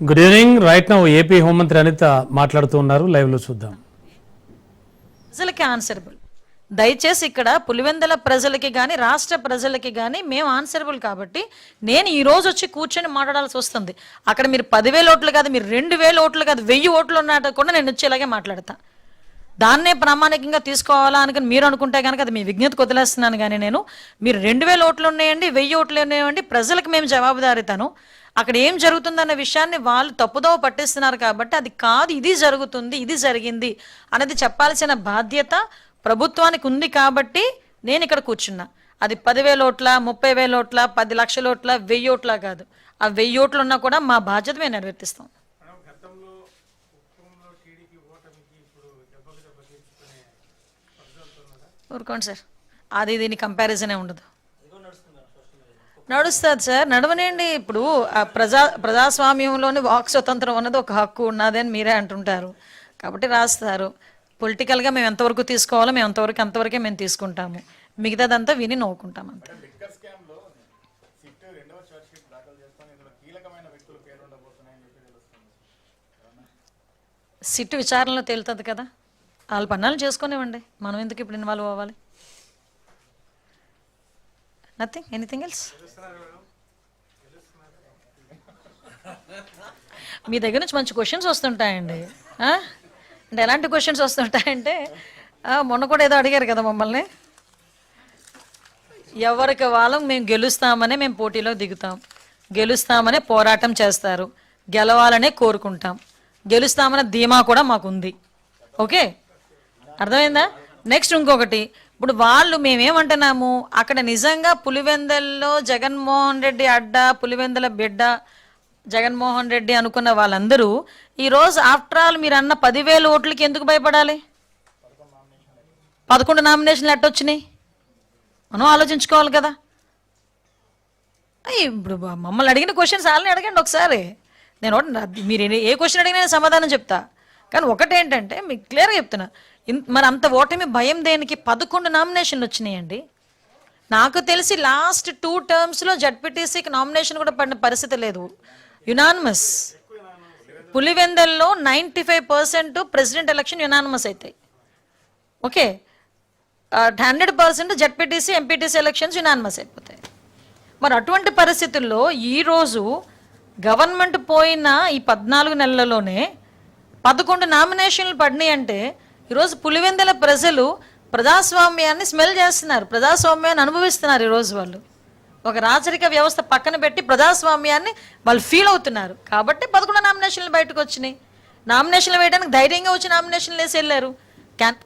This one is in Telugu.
Good evening right now AP హోంమంత్రి అనిత మాట్లాడుతూ ఉన్నారు. లైవ్లో చూద్దాం. ప్రజలకి ఆన్సరబుల్ దయచేసి ఇక్కడ పులివెందల ప్రజలకి కానీ రాష్ట్ర ప్రజలకి కానీ మేము ఆన్సరబుల్ కాబట్టి నేను ఈ రోజు వచ్చి కూర్చొని మాట్లాడాల్సి వస్తుంది. అక్కడ మీరు పదివేల ఓట్లు కాదు మీరు రెండు వేల ఓట్లు కాదు వెయ్యి ఓట్లు ఉన్నట్టు కూడా నేను వచ్చేలాగే మాట్లాడతా. దాన్నే ప్రామాణికంగా తీసుకోవాలా అనుకుని మీరు అనుకుంటే కనుక అది మీ విజ్ఞతకు వదిలేస్తున్నాను కానీ నేను. మీరు రెండు వేల ఓట్లు ఉన్నాయండి వెయ్యి ఓట్లు ఉన్నాయండి ప్రజలకు మేము జవాబుదారితాను. అక్కడ ఏం జరుగుతుందన్న విషయాన్ని వాళ్ళు తప్పుదోవ పట్టిస్తున్నారు కాబట్టి అది కాదు ఇది జరుగుతుంది ఇది జరిగింది అనేది చెప్పాల్సిన బాధ్యత ప్రభుత్వానికి ఉంది కాబట్టి నేను ఇక్కడ కూర్చున్నా. అది పదివేల ఓట్ల ముప్పై వేల ఓట్ల పది లక్షల ఓట్ల వెయ్యి ఓట్ల కాదు. ఆ వెయ్యి ఓట్లు ఉన్నా కూడా మా బాధ్యత మేము నిర్వర్తిస్తాం. ఊరుకోండి సార్. అది దీని కంపారిజనే ఉండదు. నడుస్తుంది సార్ నడవనండి ఇప్పుడు ఆ ప్రజా ప్రజాస్వామ్యంలోని వాక్ స్వతంత్రం ఉన్నది ఒక హక్కు ఉన్నది అని మీరే అంటుంటారు. కాబట్టి రాస్తారు. పొలిటికల్గా మేము ఎంతవరకు తీసుకోవాలో మేము అంతవరకు అంతవరకే మేము తీసుకుంటాము. మిగతాదంతా విని నవ్వుకుంటాం అంతే. సిట్టు విచారణలో తేలుతుంది కదా. వాళ్ళ పన్నాలు చేసుకునేవ్వండి. మనం ఎందుకు ఇప్పుడు ఇన్వాల్వ్ అవ్వాలి? నథింగ్ ఎనీథింగ్ ఎల్స్ మీ దగ్గర నుంచి మంచి క్వశ్చన్స్ వస్తుంటాయండి. అంటే ఎలాంటి క్వశ్చన్స్ వస్తుంటాయంటే మొన్న కూడా ఏదో అడిగారు కదా మమ్మల్ని. ఎవరికి వాళ్ళం మేము గెలుస్తామనే మేము పోటీలో దిగుతాం. గెలుస్తామనే పోరాటం చేస్తారు. గెలవాలనే కోరుకుంటాం. గెలుస్తామనే ధీమా కూడా మాకుంది. ఓకే? అర్థమైందా? నెక్స్ట్ ఇంకొకటి ఇప్పుడు వాళ్ళు మేమేమంటున్నాము? అక్కడ నిజంగా పులివెందల్లో జగన్మోహన్ రెడ్డి అడ్డ పులివెందల బిడ్డ జగన్మోహన్ రెడ్డి అనుకున్న వాళ్ళందరూ ఈరోజు ఆఫ్టర్ ఆల్ మీరు అన్న పదివేల ఓట్లకి ఎందుకు భయపడాలి? పదకొండు నామినేషన్లు ఎట్టొచ్చినాయి? మనం ఆలోచించుకోవాలి కదా. ఇప్పుడు మమ్మల్ని అడిగిన క్వశ్చన్స్ వాళ్ళని అడగండి ఒకసారి. నేను ఒకటి మీరు ఏ- ఏ క్వశ్చన్ అడిగినా నేను సమాధానం చెప్తా. కానీ ఒకటేంటంటే మీకు క్లియర్గా చెప్తున్నా. మరి అంత ఓటమి భయం దేనికి? పదకొండు నామినేషన్లు వచ్చినాయండి. నాకు తెలిసి లాస్ట్ టూ టర్మ్స్లో జడ్పీటీసీకి నామినేషన్ కూడా పడిన పరిస్థితి లేదు. యునానిమస్ పులివెందల్లో ninety five percent president election unanimous అవుతాయి okay? Hundred percent ZPTC MPTC elections unanimous అయిపోతాయి. మరి అటువంటి పరిస్థితుల్లో ఈరోజు గవర్నమెంట్ పోయిన ఈ పద్నాలుగు నెలలలోనే పదకొండు నామినేషన్లు పడినాయి అంటే ఈరోజు పులివెందల ప్రజలు ప్రజాస్వామ్యాన్ని స్మెల్ చేస్తున్నారు ప్రజాస్వామ్యాన్ని అనుభవిస్తున్నారు ఈరోజు వాళ్ళు. ఒక రాచరిక వ్యవస్థ పక్కన పెట్టి ప్రజాస్వామ్యాన్ని వాళ్ళు ఫీల్ అవుతున్నారు. కాబట్టి పదకొండు నామినేషన్లు బయటకు వచ్చినాయి. నామినేషన్లు వేయడానికి ధైర్యంగా వచ్చి నామినేషన్లు వేసి వెళ్ళారు. క్యాన్